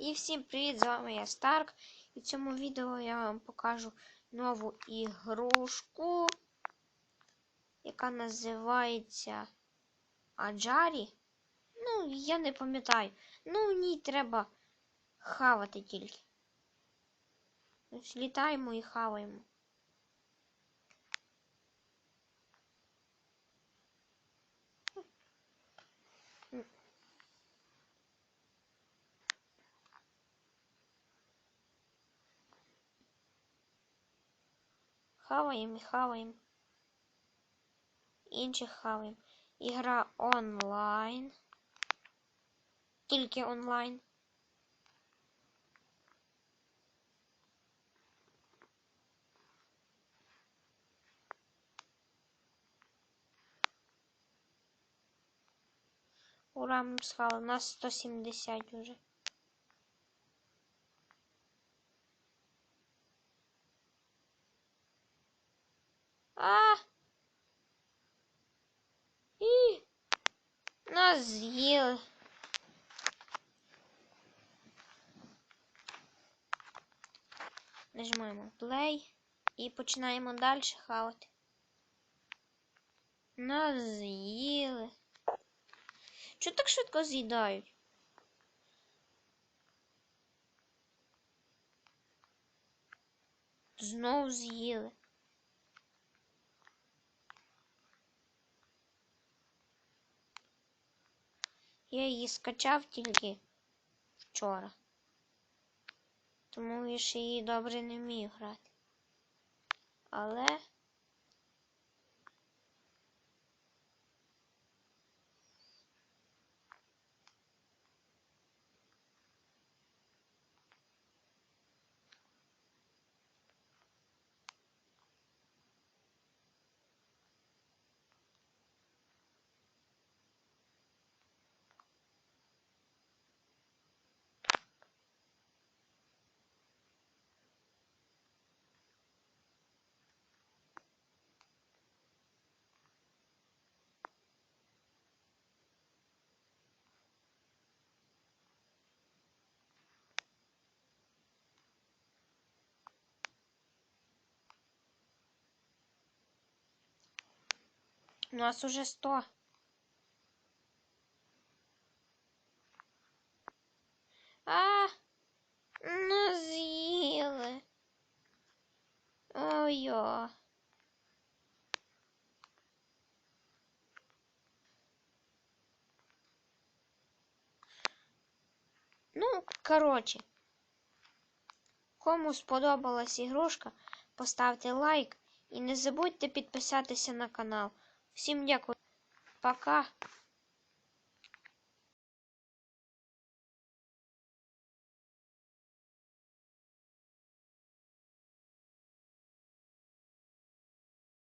І всім привіт! З вами я Старк. І в цьому відео я вам покажу нову ігрушку, яка називається Аджарі. Ну, я не пам'ятаю. Ну, в ній треба хавати тільки. Ось літаємо і хаваємо. Хаваємо і хаваємо. Інших хаваємо. Ігра онлайн. Тільки онлайн. Ура, ми схали. У нас 170 уже. А! І нас з'їли. Нажимаємо play і починаємо далі хавати. Нас з'їли. Чого так швидко з'їдають? Знов з'їли. Я її скачав тільки вчора. Тому я ще її добре не вмію грати. Але у нас уже 100. А, нас з'їли. Ой-ой. Ну, коротше, кому сподобалась ігрушка, поставте лайк і не забудьте підписатися на канал. Всім дякую. Пока.